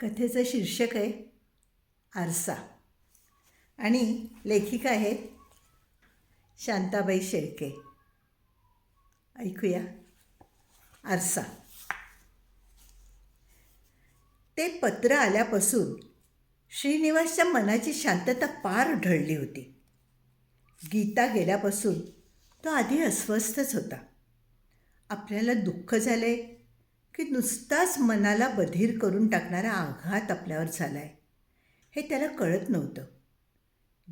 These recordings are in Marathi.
कथेचं शीर्षक आहे आरसा. आणि लेखिका आहेत शांताबाई शेळके. ऐकूया. आरसा. ते पत्र आल्यापासून श्रीनिवासच्या मनाची शांतता पार ढळली होती. गीता गेल्यापासून तो आधी अस्वस्थच होता. आपल्याला दुःख झाले की नुसताच मनाला बधीर करून टाकणारा आघात आपल्यावर झाला आहे हे त्याला कळत नव्हतं.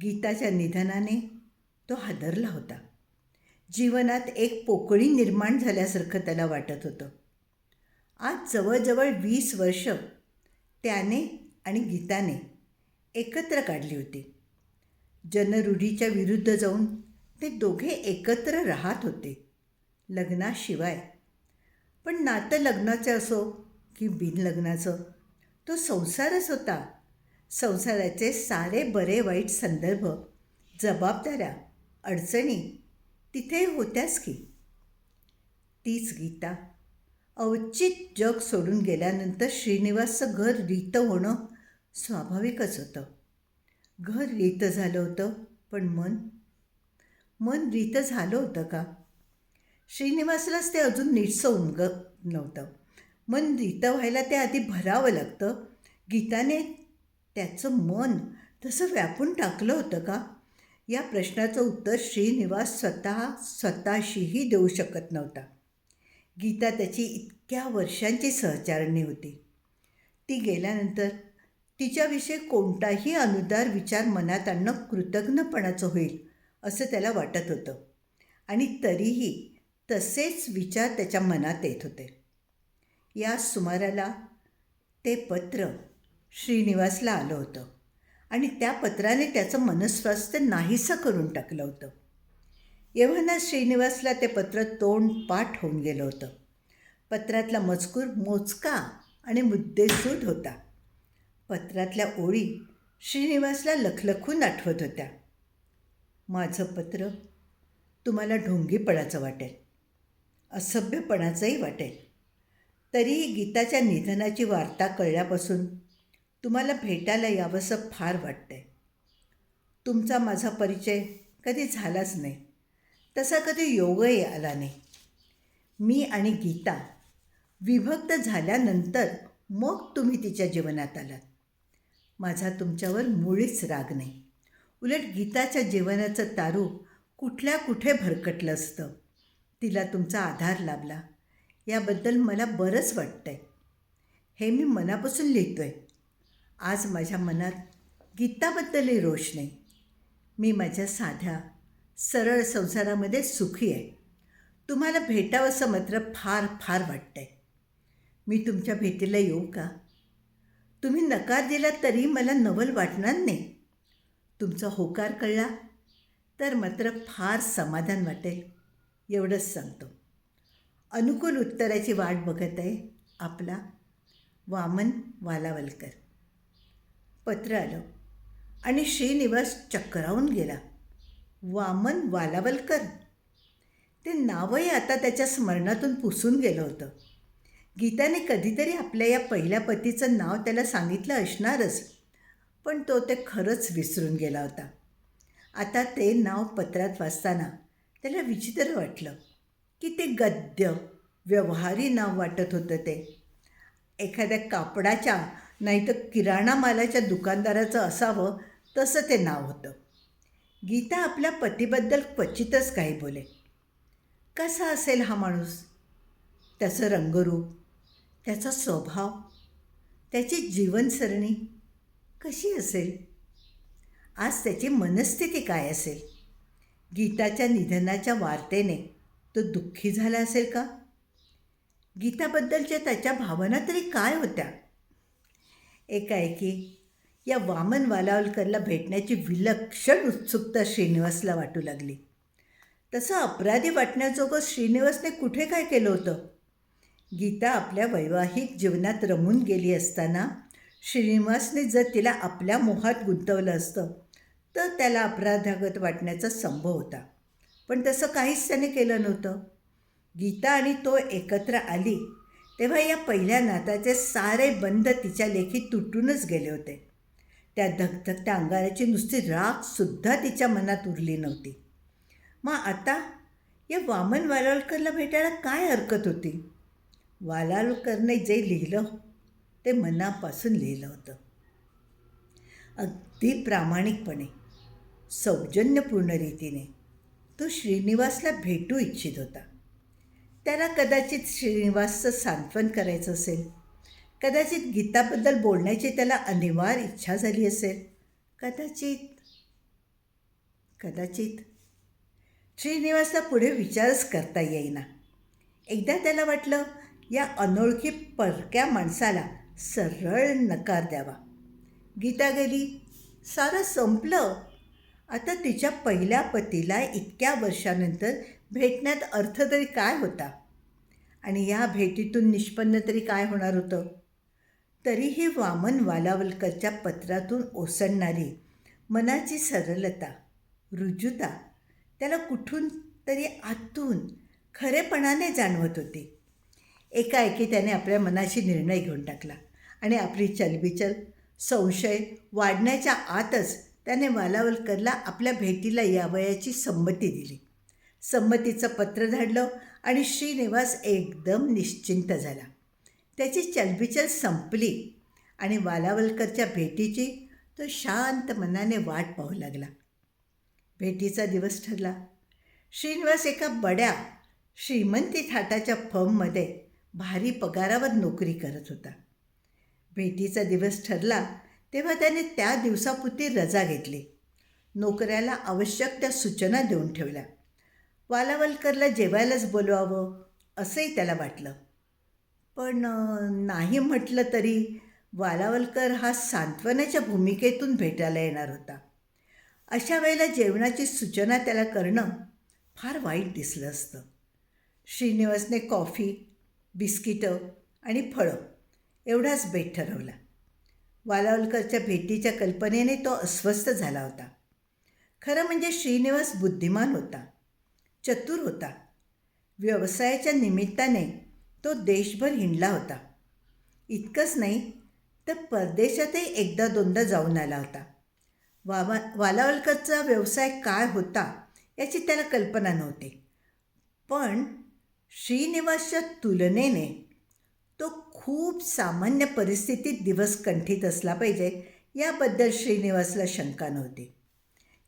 गीताच्या निधनाने तो हादरला होता. जीवनात एक पोकळी निर्माण झाल्यासारखं त्याला वाटत होतं. आज जवळजवळ वीस वर्ष त्याने आणि गीताने एकत्र काढली होती. जनरूढीच्या विरुद्ध जाऊन ते दोघे एकत्र राहत होते लग्नाशिवाय. पण नातं लग्नाचं असो की बिनलग्नाचं तो संसारच होता. संसाराचे सारे बरे वाईट संदर्भ जबाबदाऱ्या अडचणी तिथे होत्याच की. तीच गीता. अवचित जग सोडून गेल्यानंतर श्रीनिवासचं घर रीत होणं स्वाभाविकच होतं. घर रीत झालं होतं पण मन? मन रीत झालं होतं का? श्रीनिवासलाच ते अजून नीटसं उमगत नव्हतं. मन रीत व्हायला ते आधी भरावं लागतं. गीताने त्याचं मन तसं व्यापून टाकलं होतं का? या प्रश्नाचं उत्तर श्रीनिवास स्वतः स्वतःशीही देऊ शकत नव्हता. गीता त्याची इतक्या वर्षांची सहचारणी होती. ती गेल्यानंतर तिच्याविषयी कोणताही अनुदार विचार मनात आणणं कृतज्ञपणाचं होईल असं त्याला वाटत होतं. आणि तरीही तसेच विचार त्याच्या मनात येत होते. या सुमाराला ते पत्र श्रीनिवासला आलं होतं आणि त्या पत्राने त्याचं मनस्वास्थ्य नाहीसं करून टाकलं होतं. एव्हाना श्रीनिवासला ते पत्र तोंड पाठ होऊन गेलं होतं. पत्रातला मजकूर मोजका आणि मुद्देसूद होता. पत्रातल्या ओळी श्रीनिवासला लखलखून आठवत होत्या. माझं पत्र तुम्हाला ढोंगीपणाचं वाटेल. असभ्यपणाचंही वाटेल. तरीही गीताच्या निधनाची वार्ता कळल्यापासून तुम्हाला भेटायला यावंसं फार वाटतंय. तुमचा माझा परिचय कधी झालाच नाही. तसा कधी योगही आला नाही. मी आणि गीता विभक्त झाल्यानंतर मग तुम्ही तिच्या जीवनात आलात. माझा तुमच्यावर मुळीच राग नाही. उलट गीताच्या जीवनाचं तारू कुठल्या कुठे भरकटलं असतं? तिला तुमचा आधार लाभला. याबद्दल मला बरंच वाटतं आहे हे मी मनापासून लिहितो आहे आज माझ्या मनात गीताबद्दलही रोष नाही. मी माझ्या साध्या सरळ संसारामध्ये सुखी आहे. तुम्हाला भेटावंसं मात्र फार फार वाटतं आहे मी तुमच्या भेटीला येऊ का? तुम्ही नकार दिला तरी मला नवल वाटणार नाही. तुमचा होकार कळला तर मात्र फार समाधान वाटेल. एवढंच सांगतो. अनुकूल उत्तराची वाट बघत आहे आपला वामन वालावलकर. पत्र आलं आणि श्रीनिवास चक्रावून गेला. वामन वालावलकर? ते नावही आता त्याच्या स्मरणातून पुसून गेलं होतं. गीताने कधीतरी आपल्या या पहिल्या पतीचं नाव त्याला सांगितलं असणारच पण तो ते खरंच विसरून गेला होता. आता ते नाव पत्रात वाचताना त्याला विचित्र वाटलं की ते गद्य व्यवहारी नाव वाटत होतं ते. एखाद्या कापडाच्या नाहीतर किराणा मालाच्या दुकानदाराचं असावं तसं ते नाव होतं. गीता आपल्या पतीबद्दल क्वचितच काही बोले. कसा असेल हा माणूस? त्याचं रंगरूप त्याचा स्वभाव त्याची जीवनसरणी कशी असेल? आज त्याची मनस्थिती काय असेल? गीताच्या निधनाच्या वार्तेने तो दुःखी झाला असेल का? गीताबद्दलच्या त्याच्या भावना तरी काय होत्या? एकाएकी या वामन वालावलकरला भेटण्याची विलक्षण उत्सुकता श्रीनिवासला वाटू लागली. तसं अपराधी वाटण्याजोगं श्रीनिवासने कुठे काय केलं होतं? गीता आपल्या वैवाहिक जीवनात रमून गेली असताना श्रीनिवासने जर तिला आपल्या मोहात गुंतवलं असतं तर त्याला अपराधागत वाटण्याचा संभव होता. पण तसं काहीच त्याने केलं नव्हतं. गीता आणि तो एकत्र आली तेव्हा या पहिल्या नाताचे सारे बंध तिच्या लेखी तुटूनच गेले होते. त्या धगधगत्या अंगाराची नुसती राखसुद्धा तिच्या मनात उरली नव्हती. मग आता या वामन वालालकरला भेटायला काय हरकत होती? वालालकरने जे लिहिलं ते मनापासून लिहिलं होतं. अगदी प्रामाणिकपणे. सौजन्यपूर्ण रीतीने. तो श्रीनिवासला भेटू इच्छित होता. त्याला कदाचित श्रीनिवासचं सांत्वन करायचं असेल. कदाचित गीताबद्दल बोलण्याची त्याला अनिवार्य इच्छा झाली असेल. कदाचित कदाचित. श्रीनिवासला पुढे विचारच करता येईना. एकदा त्याला वाटलं या अनोळखी परक्या माणसाला सरळ नकार द्यावा. गीता गेली सारं संपलं. आता तिच्या पहिल्या पतीला इतक्या वर्षानंतर भेटण्यात अर्थ तरी काय होता? आणि या भेटीतून निष्पन्न तरी काय होणार होतं? तरीही वामन वालावलकरच्या पत्रातून ओसंडणारी मनाची सरलता रुजुता त्याला कुठून तरी आतून खरेपणाने जाणवत होती. एकाएकी त्याने आपल्या मनाशी निर्णय घेऊन टाकला आणि आपली चलबिचल संशय वाढण्याच्या आतच त्याने वालावलकरला आपल्या भेटीला यावयाची संमती दिली. संमतीचं पत्र धाडलं आणि श्रीनिवास एकदम निश्चिंत झाला. त्याची चलबिचल संपली आणि वालावलकरच्या भेटीची तो शांत मनाने वाट पाहू लागला. भेटीचा दिवस ठरला. श्रीनिवास एका बड्या श्रीमंती थाटाच्या फर्ममध्ये भारी पगारावर नोकरी करत होता. भेटीचा दिवस ठरला तेव्हा त्याने त्या दिवसापुरती रजा घेतली. नोकऱ्याला आवश्यक त्या सूचना देऊन ठेवल्या. वालावलकरला जेवायलाच बोलवावं असंही त्याला वाटलं. पण नाही म्हटलं तरी वालावलकर हा सांत्वनाच्या भूमिकेतून भेटायला येणार होता. अशा वेळेला जेवणाची सूचना त्याला करणं फार वाईट दिसलं असतं. श्रीनिवासने कॉफी बिस्किटं आणि फळं एवढाच बेट ठरवला. वालावलकरच्या भेटीच्या कल्पनेने तो अस्वस्थ झाला होता. खरं म्हणजे श्रीनिवास बुद्धिमान होता चतुर होता. व्यवसायाच्या निमित्ताने तो देशभर हिंडला होता. इतकंच नाही तर परदेशातही एकदा दोनदा जाऊन आला होता. वावा वालावलकरचा व्यवसाय काय होता याची त्याला कल्पना नव्हती. पण श्रीनिवासच्या तुलनेने तो खूप सामान्य परिस्थितीत दिवस कंठीत असला पाहिजे याबद्दल श्रीनिवासला शंका नव्हती.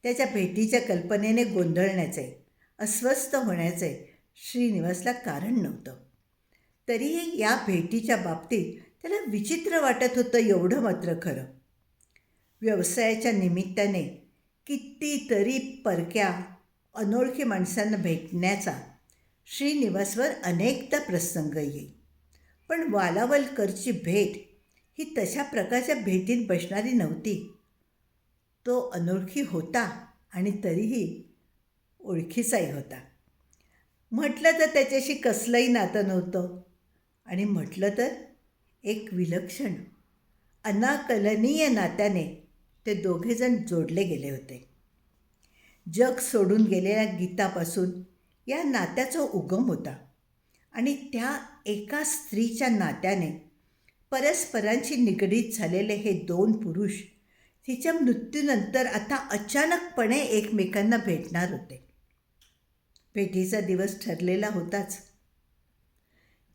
त्याच्या भेटीच्या कल्पनेने गोंधळण्याचे अस्वस्थ होण्याचे श्रीनिवासला कारण नव्हतं. तरीही या भेटीच्या बाबतीत त्याला विचित्र वाटत होतं एवढं मात्र खरं. व्यवसायाच्या निमित्ताने कितीतरी परक्या अनोळखी माणसांना भेटण्याचा श्रीनिवासवर अनेकदा प्रसंग येईल. पण वालावलकरची भेट ही तशा प्रकारच्या भेटीत बसणारी नव्हती. तो अनोळखी होता आणि तरीही ओळखीचाही होता. म्हटलं तर त्याच्याशी कसलंही नातं नव्हतं आणि म्हटलं तर एक विलक्षण अनाकलनीय नात्याने ते दोघेजण जोडले गेले होते. जग सोडून गेलेल्या गीतापासून या नात्याचा उगम होता. आणि त्या एका स्त्रीच्या नात्याने परस्परांशी निगडीत झालेले हे दोन पुरुष तिच्या मृत्यूनंतर आता अचानकपणे एकमेकांना भेटणार होते. भेटीचा दिवस ठरलेला होताच.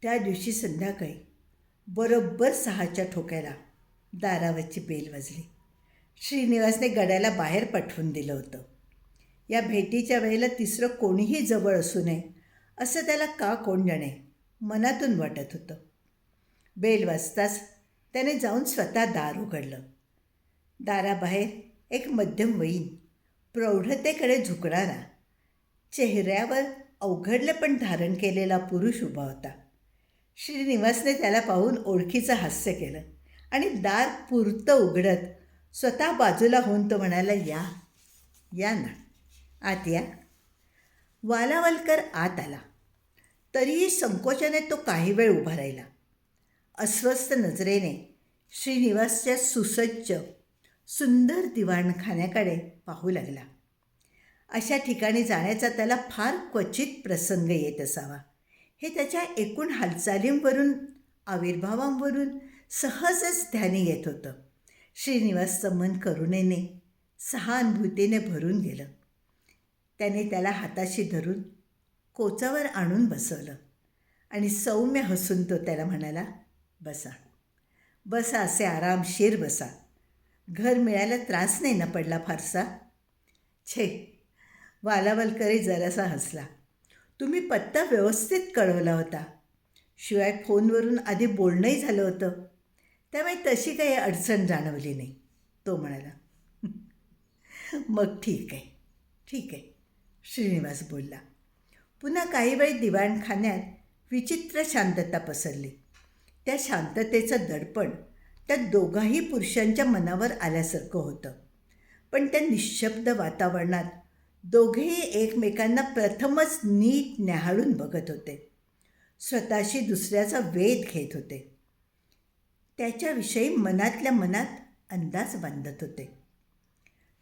त्या दिवशी संध्याकाळी बरोबर सहाच्या ठोक्याला दारावरची बेल वाजली. श्रीनिवासने गड्याला बाहेर पाठवून दिलं होतं. या भेटीच्या वेळेला तिसरं कोणीही जवळ असू नये असं त्याला का कोण जाणे? मनातून वाटत होतं. बेल वाजताच त्याने जाऊन स्वतः दार उघडलं. दाराबाहेर एक मध्यमवयीन प्रौढतेकडे झुकणारा चेहऱ्यावर अवघडले पण धारण केलेला पुरुष उभा होता. श्रीनिवासने त्याला पाहून ओळखीचं हास्य केलं आणि दार पुरतं उघडत स्वतः बाजूला होऊन तो म्हणाला या या ना. आत या. वालावलकर आत आला. तरीही संकोचाने तो काही वेळ उभा राहिला. अस्वस्थ नजरेने श्रीनिवासच्या सुसज्ज सुंदर दिवाणखान्याकडे पाहू लागला. अशा ठिकाणी जाण्याचा त्याला फार क्वचित प्रसंग येत असावा. हे त्याच्या एकूण हालचालींवरून आविर्भावांवरून सहजच ध्यानी येत होतं. श्रीनिवासचं मन करुणेने सहानुभूतीने भरून गेलं. त्याने त्याला हाताशी धरून कोचावर आणून बसवलं. आणि सौम्य हसून तो त्याला म्हणाला बसा. बसा असे आरामशीर बसा. घर मिळायला त्रास नाही ना पडला फारसा? छे वालावलकरी जरासा हसला. तुम्ही पत्ता व्यवस्थित कळवला होता. शिवाय फोनवरून आधी बोलणंही झालं होतं. त्यामुळे तशी काही अडचण जाणवली नाही. तो म्हणाला मग ठीक आहे. ठीक आहे. श्रीनिवास बोलला पुन्हा काही वेळ दिवाणखान्यात विचित्र शांतता पसरली. त्या शांततेचं दडपण त्या दोघाही पुरुषांच्या मनावर आल्यासारखं होतं. पण त्या निशब्द वातावरणात दोघेही एकमेकांना प्रथमच नीट न्याहाळून बघत होते. स्वतःशी दुसऱ्याचा वेध घेत होते. त्याच्याविषयी मनातल्या मनात अंदाज बांधत होते.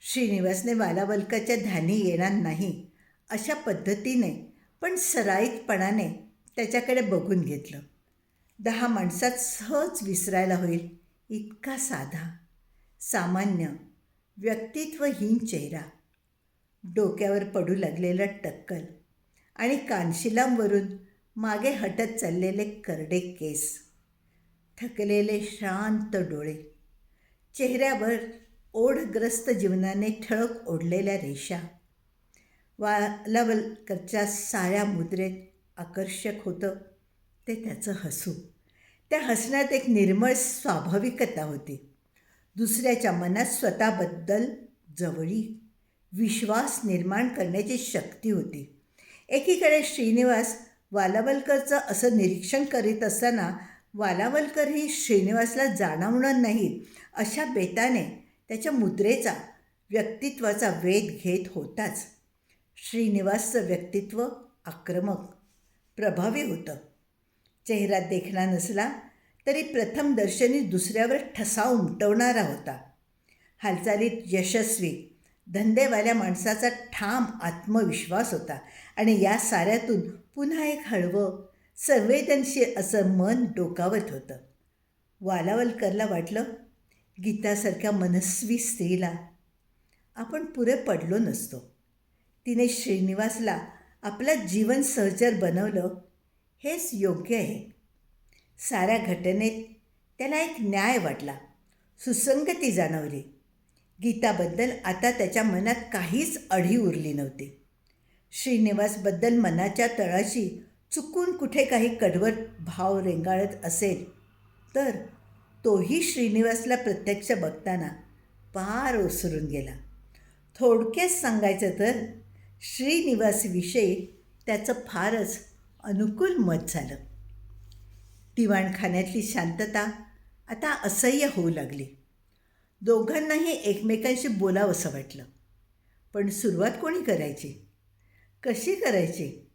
श्रीनिवासने वालावलकाच्या ध्यानी येणार नाही अशा पद्धतीने पण सराईतपणाने त्याच्याकडे बघून घेतलं. दहा माणसात सहज विसरायला होईल इतका साधा सामान्य व्यक्तित्वहीन चेहरा. डोक्यावर पडू लागलेलं टक्कल आणि कानशिलांवरून मागे हटत चाललेले करडे केस. थकलेले शांत डोळे. चेहऱ्यावर ओढग्रस्त जीवनाने ठळक ओढलेल्या रेषा. वालावलकरच्या साऱ्या मुद्रेत आकर्षक होतं. ते त्याचं हसू. त्या हसण्यात एक निर्मळ स्वाभाविकता होती. दुसऱ्याच्या मनात स्वतःबद्दल जवळी विश्वास निर्माण करण्याची शक्ती होती. एकीकडे श्रीनिवास वालावलकरचं असं निरीक्षण करीत असताना वालावलकर ही श्रीनिवासला जाणवणार नाही अशा बेताने त्याच्या मुद्रेचा व्यक्तित्वाचा वेध घेत होताच. श्रीनिवासचं व्यक्तित्व आक्रमक प्रभावी होतं. चेहरा देखणा नसला तरी प्रथम दर्शनी दुसऱ्यावर ठसा उमटवणारा होता. हालचालीत यशस्वी धंदेवाल्या माणसाचा ठाम आत्मविश्वास होता आणि या साऱ्यातून पुन्हा एक हळवं संवेदनशील असं मन डोकावत होतं. वालावलकरला वाटलं गीतासारख्या मनस्वी स्त्रीला आपण पुरे पडलो नसतो. तिने श्रीनिवासला आपलं जीवन सहचर बनवलं हेच योग्य आहे. साऱ्या घटनेत त्याला एक न्याय वाटला सुसंगती जाणवली. गीताबद्दल आता त्याच्या मनात काहीच अढी उरली नव्हती. श्रीनिवासबद्दल मनाच्या तळाशी चुकून कुठे काही कडवट भाव रेंगाळत असेल तर तोही श्रीनिवासला प्रत्यक्ष बघताना पार ओसरून गेला. थोडक्यात सांगायचं तर श्रीनिवासविषयी त्याचं फारच अनुकूल मत झालं. दिवाणखान्यातली शांतता आता असह्य होऊ लागली. दोघांनाही एकमेकांशी बोलावंसं वाटलं. पण सुरुवात कोणी करायची? कशी करायची?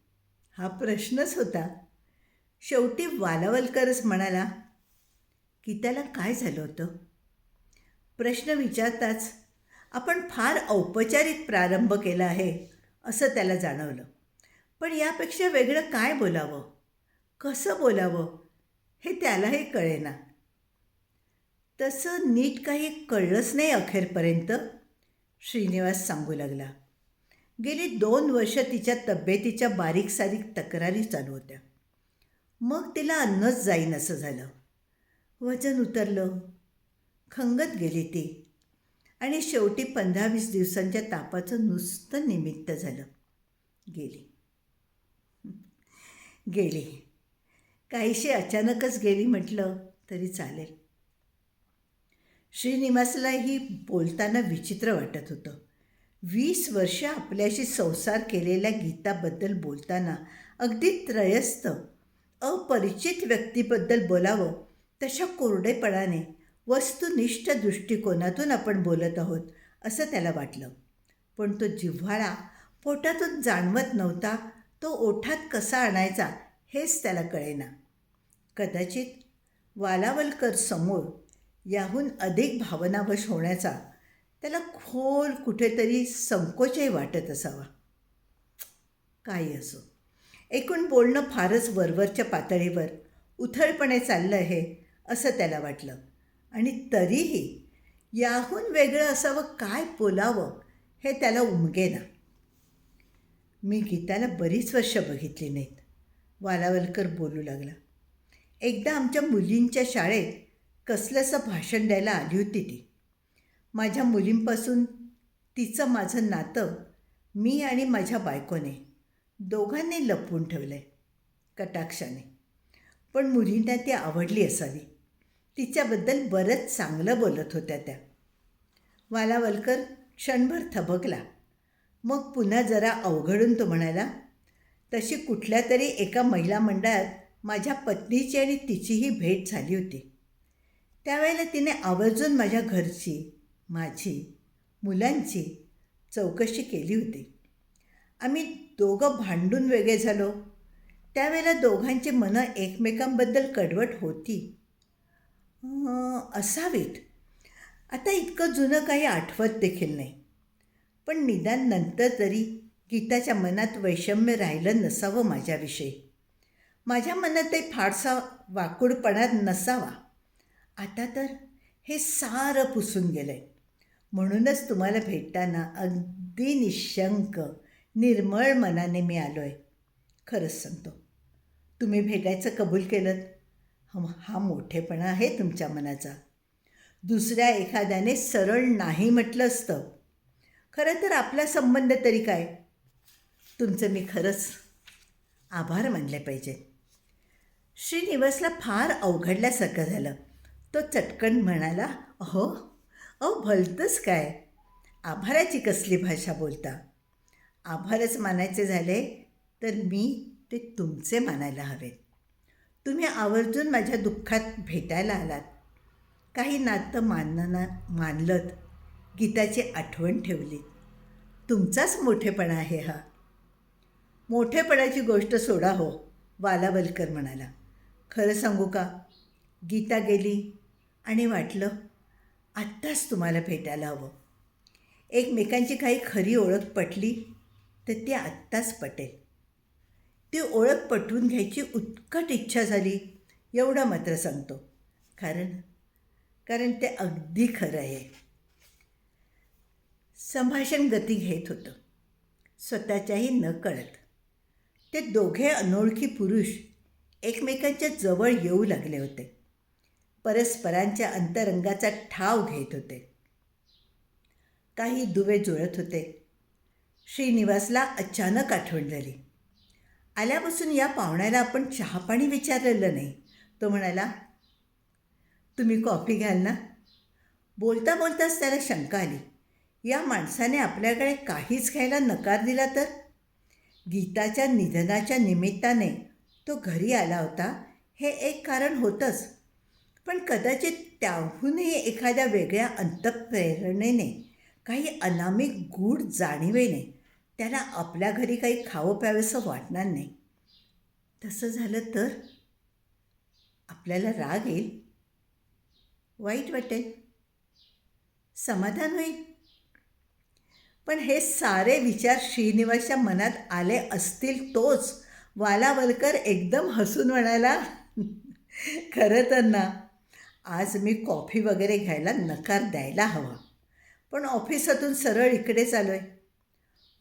हा प्रश्नच होता. शेवटी वालावलकरच म्हणाला की त्याला काय झालं होतं? प्रश्न विचारताच आपण फार औपचारिक प्रारंभ केला आहे. असं त्याला जाणवलं. पण यापेक्षा वेगळं काय बोलावं? कसं बोलावं? हे त्यालाही कळेना. तसं नीट काही कळलंच नाही अखेरपर्यंत. श्रीनिवास सांगू लागला. गेली दोन वर्ष तिच्या तब्येतीच्या बारीक सारीक तक्रारी चालू होत्या. मग तिला अन्नच जाईन असं झालं. वजन उतरलं. खंगत गेली ती. आणि शेवटी पंधरा वीस दिवसांच्या तापाचं नुसतं निमित्त झालं. गेली. गेली. काहीशी अचानकच गेली म्हटलं तरी चालेल. श्रीनिवासलाही बोलताना विचित्र वाटत होतं. वीस वर्ष आपल्याशी संसार केलेल्या गीताबद्दल बोलताना अगदी त्रयस्थ अपरिचित व्यक्तीबद्दल बोलावं तशा कोरडेपणाने वस्तुनिष्ठ दृष्टिकोनातून आपण बोलत आहोत असं त्याला वाटलं. पण तो जिव्हाळा पोटातून जाणवत नव्हता तो ओठात कसा आणायचा हेच त्याला कळेना. कदाचित वालावलकर समोर याहून अधिक भावनावश होण्याचा त्याला खोल कुठेतरी संकोचही वाटत असावा. काही असो. एकूण बोलणं फारच वरवरच्या पातळीवर उथळपणे चाललं हे असं त्याला वाटलं. आणि तरीही याहून वेगळं असावं काय बोलावं हे त्याला उमगेना. मी गीताला बरीच वर्ष बघितली नाहीत. वालावलकर बोलू लागला. एकदा आमच्या मुलींच्या शाळेत कसलंसं भाषण द्यायला आली होती ती. माझ्या मुलींपासून तिचं माझं नातं मी आणि माझ्या बायकोने दोघांनी लपवून ठेवलं आहे कटाक्षाने. पण मुलींना ती आवडली असावी. तिच्याबद्दल बरंच चांगलं बोलत होत्या त्या. वालावलकर क्षणभर थबकला. मग पुन्हा जरा अवघडून तो म्हणाला तशी कुठल्या तरी एका महिला मंडळात माझ्या पत्नीची आणि तिचीही भेट झाली होती. त्यावेळेला तिने आवर्जून माझ्या घरची माझी मुलांची चौकशी केली होती. आम्ही दोघं भांडून वेगळे झालो. त्यावेळेला दोघांची मनं एकमेकांबद्दल कडवट होती. असावीत. आता इतकं जुनं काही आठवत देखील नाही. पण निदान नंतर तरी गीताच्या मनात वैषम्य राहिलं नसावं माझ्याविषयी. माझ्या मनात ते फारसा वाकुडपणा नसावा. आता तर हे सारं पुसून गेलं आहे म्हणूनच तुम्हाला भेटताना अगदी निशंक निर्मळ मनाने मी आलो आहे खरंच सांगतो. तुम्ही भेटायचं कबूल केलं हा मोठेपणा आहे तुमच्या मनाचा. दुसऱ्या एखाद्याने सरळ नाही म्हटलं असतं. खरं तर आपला संबंध तरी काय? तुमचं मी खरंच आभार मानले पाहिजे. श्रीनिवासला फार अवघडल्यासारखं झालं. तो चटकन म्हणाला अहो अहो भलतंच काय? आभाराची कसली भाषा बोलता? आभारच मानायचे झाले तर मी ते तुमचे मानायला हवेत. तुम्ही आवर्जून माझ्या दुःखात भेटायला आलात. काही नातं मानना मानलत गीताची आठवण ठेवली तुमचाच मोठेपणा आहे हा. मोठेपणाची गोष्ट सोडा हो वालावलकर म्हणाला. खरं सांगू का? गीता गेली आणि वाटलं आत्ताच तुम्हाला भेटायला हवं. एकमेकांची काही खरी ओळख पटली तर ती आत्ताच पटेल. ती ओळख पटवून घ्यायची उत्कट इच्छा झाली. एवढं मात्र सांगतो. कारण कारण ते अगदी खरं आहे. संभाषण गती घेत होतं. स्वतःच्याही न कळत. ते दोघे अनोळखी पुरुष एकमेकांच्या जवळ येऊ लागले होते. परस्परांच्या अंतरंगाचा ठाव घेत होते. काही दुवे जुळत होते. श्रीनिवासला अचानक आठवण झाली. आल्यापासून या पाहुण्याला आपण चहापाणी विचारलेलं नाही. तो म्हणाला तुम्ही कॉफी घ्याल ना? बोलता बोलताच त्याला शंका आली. या माणसाने आपल्याकडे काहीच घ्यायला नकार दिला तर? गीताच्या निधनाच्या निमित्ताने तो घरी आला होता. हे एक कारण होतंच. पण कदाचित त्याहूनही एखाद्या वेगळ्या अंतप्रेरणेने काही अनामिक गूढ जाणीवेने त्याला आपल्या घरी काही खावं प्यावंसं वाटणार नाही. तसं झालं तर आपल्याला राग येईल. वाईट वाटेल. समाधान होईल. पण हे सारे विचार श्रीनिवासच्या मनात आले असतील तोच वालावलकर एकदम हसून म्हणाला खरं तर ना आज मी कॉफी वगैरे घ्यायला नकार द्यायला हवा. पण ऑफिसातून सरळ इकडे आलो आहे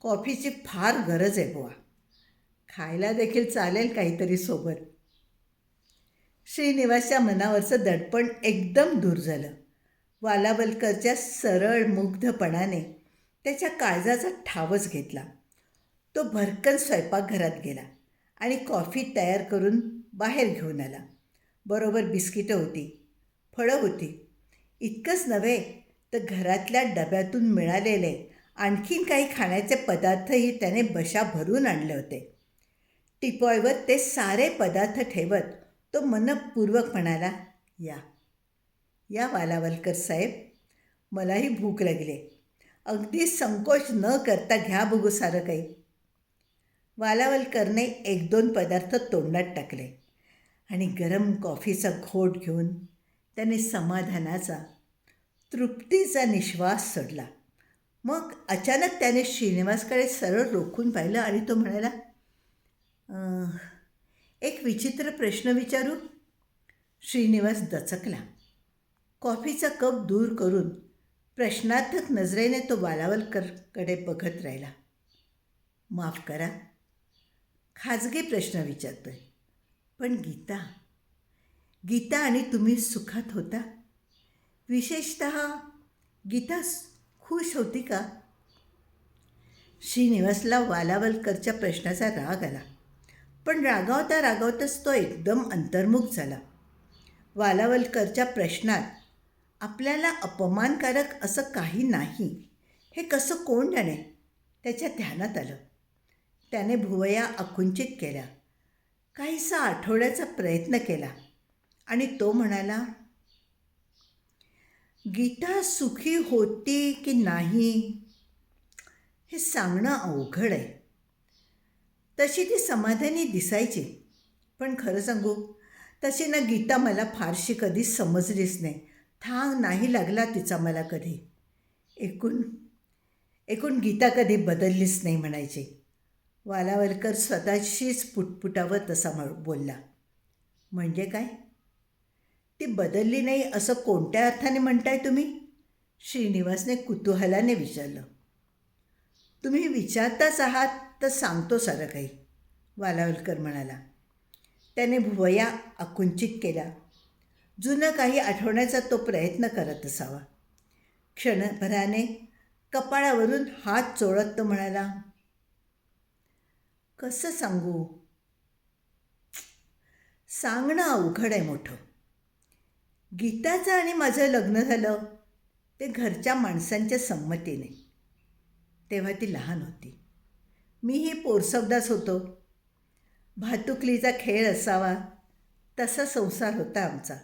कॉफीची फार गरज आहे बुवा. खायला देखील चालेल काहीतरी सोबत. श्रीनिवासच्या मनावरचं दडपण एकदम दूर झालं. वालावलकरच्या सरळ मुग्धपणाने त्याच्या काळजाचा ठावच घेतला. तो भरकन स्वयंपाकघरात गेला आणि कॉफी तयार करून बाहेर घेऊन आला. बरोबर बिस्किटं होती फळं होती. इतकंच नव्हे तर घरातल्या डब्यातून मिळालेले आणखीन काही खाण्याचे पदार्थही त्याने बशा भरून आणले होते. टिपॉयवर ते सारे पदार्थ ठेवत तो मनपूर्वक म्हणाला या या वालावलकर साहेब मलाही भूक लागली. अगदी संकोच न करता घ्या बघू सारं काही. वालावलकरने एक दोन पदार्थ तोंडात टाकले आणि गरम कॉफीचा घोट घेऊन त्याने समाधानाचा तृप्तीचा निश्वास सोडला. मग अचानक त्याने श्रीनिवासकडे सरळ रोखून पाहिलं आणि तो म्हणाला एक विचित्र प्रश्न विचारू. श्रीनिवास दचकला. कॉफीचा कप दूर करून प्रश्नार्थक नजरेने तो बालावलकरकडे बघत राहिला. माफ करा खाजगी प्रश्न विचारतोय पण गीता गीता आणि तुम्ही सुखात होता. विशेषत गीता खुश होती का? श्रीनिवासला वालावलकरच्या प्रश्नाचा राग आला. पण रागावता रागावताच तो एकदम अंतर्मुख झाला. वालावलकरच्या प्रश्नात आपल्याला अपमानकारक असं काही नाही. हे कसं कोण जाणे? त्याच्या ध्यानात आलं. त्याने भुवया आकुंचित केल्या काहीसा आठवड्याचा प्रयत्न केला. आणि तो म्हणाला गीता सुखी होती की नाही? हे सांगणं अवघड आहे. तशी ती समाधानी दिसायची. पण खरं सांगू तशी ना गीता मला फारशी कधी समजलीच नाही. थांग नाही लागला तिचा मला कधी. एकूण एकूण गीता कधी बदललीच नाही म्हणायची. वालावलकर स्वतःशीच पुटपुटावं तसा म्हण बोलला. म्हणजे काय? ती बदलली नाही असं कोणत्या अर्थाने म्हणताय तुम्ही? श्रीनिवासने कुतूहलाने विचारलं. तुम्ही विचारताच आहात तर सांगतो सारं काही वालावलकर म्हणाला. त्याने भुवया आकुंचित केला. जुनं काही आठवण्याचा तो प्रयत्न करत असावा. क्षणभराने कपाळावरून हात चोळत तो म्हणाला कसं सांगू? सांगणं अवघड आहे मोठं. गीताचं आणि माझं लग्न झालं ते घरच्या माणसांच्या संमतीने. तेव्हा ती लहान होती. मीही पोरसवदाच होतो. भातुकलीचा खेळ असावा तसा संसार होता आमचा.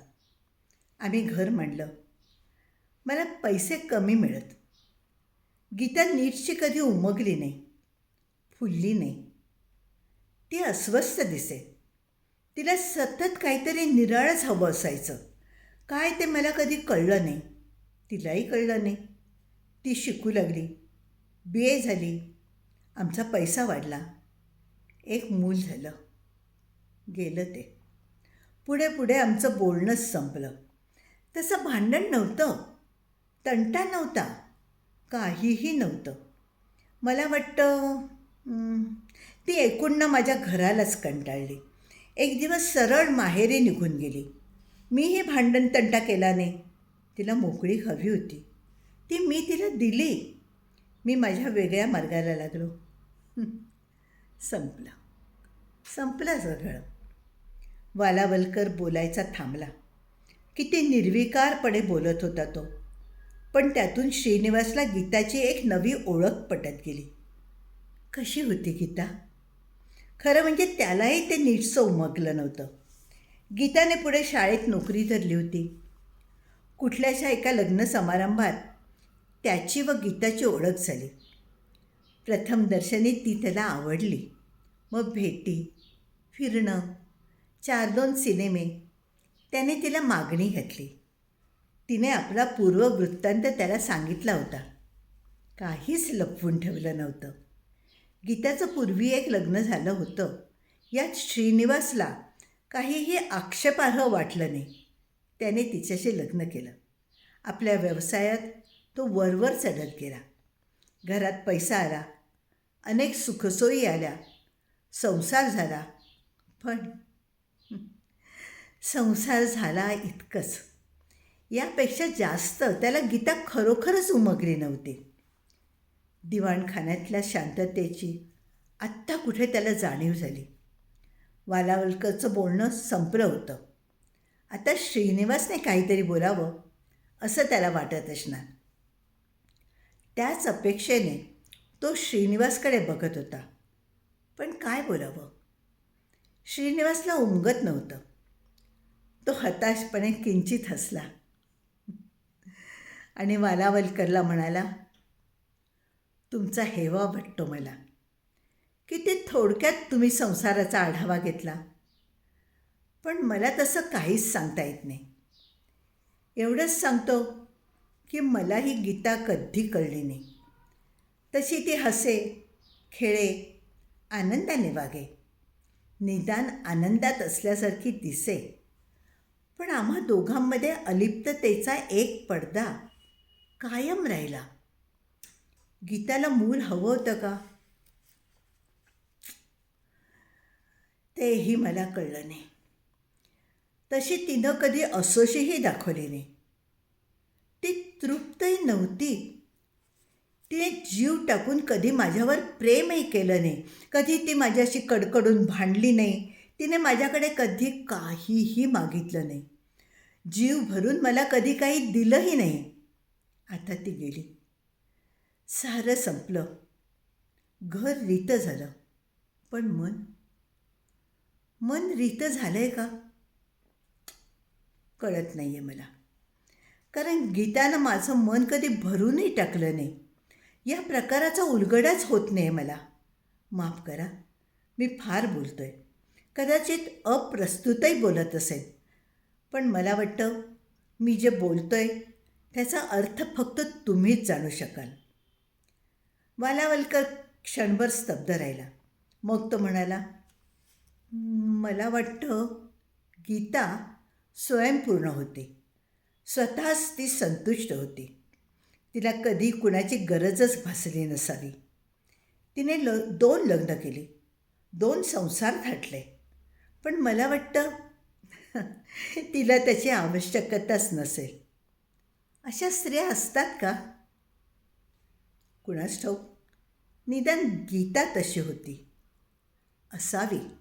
आम्ही घर मांडलं. मला पैसे कमी मिळत. गीता नीटशी कधी उमगली नाही फुलली नाही. ती अस्वस्थ दिसे. तिला सतत काहीतरी निराळच हवं असायचं. काय ते मला कधी कळलं नाही. तिलाही कळलं नाही. ती शिकू लागली. बी. ए. झाली. आमचा पैसा वाढला. एक मूल झालं. गेलं ते. पुढे पुढे आमचं बोलणंच संपलं. तसं भांडण नव्हतं. तंटा नव्हता. काहीही नव्हतं. मला वाटतं ती एकूण माझ्या घरालाच कंटाळली. एक दिवस सरळ माहेरी निघून गेली. मीही भांडण तंटा केला नाही तिला मोकळी हवी होती. ती मी तिला दिली. मी माझ्या वेगळ्या मार्गाला लागलो. संपलं. संपलं सगळं वालावलकर बोलायचा थांबला. किती निर्विकारपणे बोलत होता तो. पण त्यातून श्रीनिवासला गीताची एक नवी ओळख पटत गेली. कशी होती गीता? खरं म्हणजे त्यालाही ते नीटसं उमगलं नव्हतं. गीताने पुढे शाळेत नोकरी धरली होती. कुठल्याशा एका लग्न समारंभात त्याची व गीताची ओळख झाली. प्रथम दर्शनी ती त्याला आवडली. मग भेटी फिरणं चार दोन सिनेमे त्याने तिला मागणी घातली. तिने आपला पूर्व वृत्तांत त्याला सांगितला होता. काहीच लपवून ठेवलं नव्हतं. गीताचं पूर्वी एक लग्न झालं होतं. यात श्रीनिवासला काहीही आक्षेपार्ह वाटलं नाही. त्याने तिच्याशी लग्न केलं. आपल्या व्यवसायात तो वरवर चढत गेला. घरात पैसा आला. अनेक सुखसोयी आल्या. संसार झाला. पण संसार झाला इतकंच. यापेक्षा जास्त त्याला गीता खरोखरच उमगली नव्हती. दिवाणखान्यातल्या शांततेची आत्ता कुठे त्याला जाणीव झाली. वालावलकरचं बोलणं संपलं होतं. आता श्रीनिवासने काहीतरी बोलावं असं त्याला वाटत असणार. त्याच अपेक्षेने तो श्रीनिवासकडे बघत होता. पण काय बोलावं? श्रीनिवासला उमगत नव्हतं. तो हताशपणे किंचित हसला. आणि वालावलकरला म्हणाला तुमचा हेवा वाटतो मला. की ते थोडक्यात तुम्ही संसाराचा आढावा घेतला. पण मला तसं काहीच सांगता येत नाही. एवढंच सांगतो की मला ही गीता कधी कळली नाही. तशी ती हसे खेळे आनंदाने वागे. निदान आनंदात असल्यासारखी दिसे. पण आम्हा दोघांमध्ये अलिप्ततेचा एक पडदा कायम राहिला. गीताला मूल हवं होतं का? तेही मला कळलं नाही. तशी तिनं कधी असोशीही दाखवली नाही. ती तृप्तही नव्हती. तिने जीव टाकून कधी माझ्यावर प्रेमही केलं नाही. कधी ती माझ्याशी कडकडून भांडली नाही. तिने माझ्याकडे कधी काहीही मागितलं नाही. जीव भरून मला कधी काही दिलंही नाही. आता ती गेली. सारं संपलं. घर रीतं झालं. पण मन मन रित झालं आहे का? कळत नाही आहे मला. कारण गीतानं माझं मन कधी भरूनही टाकलं नाही. या प्रकाराचा उलगडाच होत नाही मला. माफ करा मी फार बोलतो आहे कदाचित अप्रस्तुतही बोलत असेल. पण मला वाटतं मी जे बोलतो आहे त्याचा अर्थ फक्त तुम्हीच जाणू शकाल. वालावलकर क्षणभर स्तब्ध राहिला. मग तो म्हणाला मला वाटतं गीता स्वयंपूर्ण होती. स्वतःच ती संतुष्ट होती. तिला कधी कुणाची गरजच भासली नसावी. तिने ल दोन लग्न केली. दोन संसार थाटले. पण मला वाटतं तिला त्याची आवश्यकताच नसेल. अशा स्त्रिया असतात का? कुणास ठाऊक? निदान गीता तशी होती. असावी.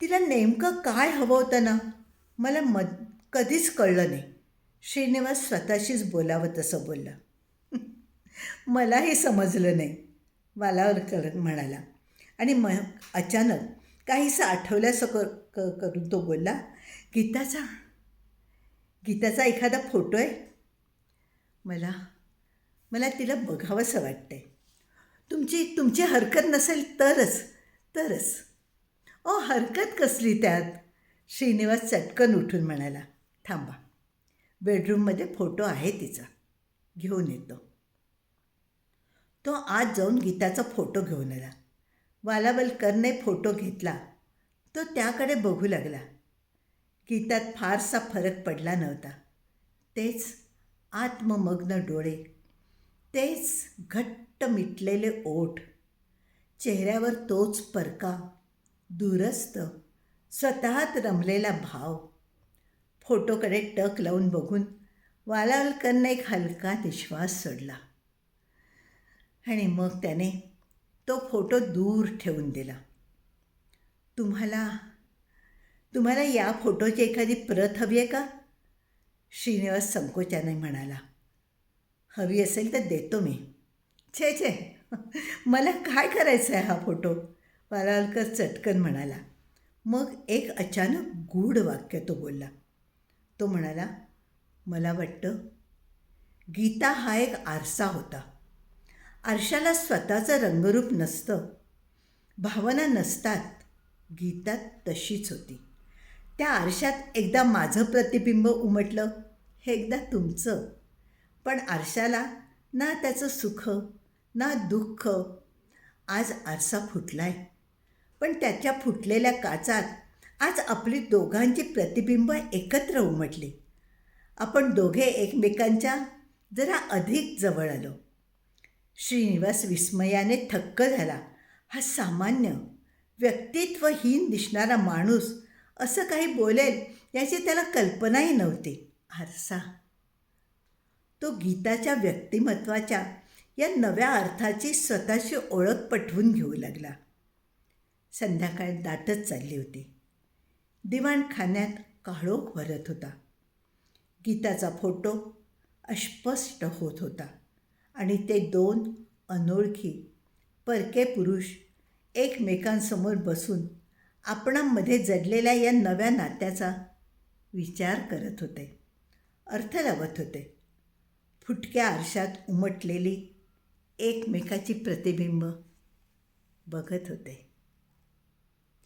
तिला नेमकं काय हवं होतं ना मला मद कधीच कळलं नाही. श्रीनिवास स्वतःशीच बोलावं तसं बोलला. मलाही समजलं नाही वालावरकर म्हणाला. आणि म अचानक काहीसं आठवल्यास कर क करून तो बोलला गीताचा गीताचा एखादा फोटो आहे? मला मला तिला बघावंसं वाटतंय. तुमची तुमची हरकत नसेल तरच तरच. ओ हरकत कसली त्यात? श्रीनिवास चटकन उठून म्हणाला थांबा. बेडरूममध्ये फोटो आहे तिचा. घेऊन येतो. तो आज जाऊन गीताचा फोटो घेऊन आला. वालावलकरने फोटो घेतला. तो त्याकडे बघू लागला. गीतात फारसा फरक पडला नव्हता. तेच आत्ममग्न डोळे. तेच घट्ट मिटलेले ओठ. चेहऱ्यावर तोच परका. दूरस्थ स्वतःत रमलेला भाव. फोटोकडे टक लावून बघून वालालकरने एक हलका निश्वास सोडला. आणि मग त्याने तो फोटो दूर ठेवून दिला. तुम्हाला तुम्हाला या फोटोची एखादी प्रत हवी आहे का? श्रीनिवास संकोचाने म्हणाला. हवी असेल तर देतो मी. छे छे. मला काय करायचं आहे हा फोटो? वालावलकर चटकन म्हणाला मग एक अचानक गूढ वाक्य तो बोलला. तो म्हणाला मला वाटतं गीता हा एक आरसा होता. आरशाला स्वतःचं रंगरूप नसतं. भावना नसतात. गीता तशीच होती. त्या आरशात एकदा माझं प्रतिबिंब उमटलं हे एकदा तुमचं. पण आरशाला ना त्याचं सुख ना दुःख आज आरसा फुटला आहे पण त्याच्या फुटलेल्या काचात आज आपली दोघांची प्रतिबिंब एकत्र उमटली. आपण दोघे एकमेकांच्या जरा अधिक जवळ आलो. श्रीनिवास विस्मयाने थक्क झाला. हा सामान्य व्यक्तित्वहीन दिसणारा माणूस असं काही बोलेल याची त्याला कल्पनाही नव्हती. आरसा. तो गीताच्या व्यक्तिमत्वाच्या या नव्या अर्थाची स्वतःची ओळख पटवून घेऊ लागला. संध्याकाळ दाटत चालली होती. दिवाणखान्यात काळोख भरत होता. गीताचा फोटो अस्पष्ट होत होता आणि ते दोन अनोळखी परके पुरुष एकमेकांसमोर बसून आपणामध्ये जडलेल्या या नव्या नात्याचा विचार करत होते अर्थ लावत होते. फुटक्या आरशात उमटलेली एकमेकाची प्रतिबिंब बघत होते.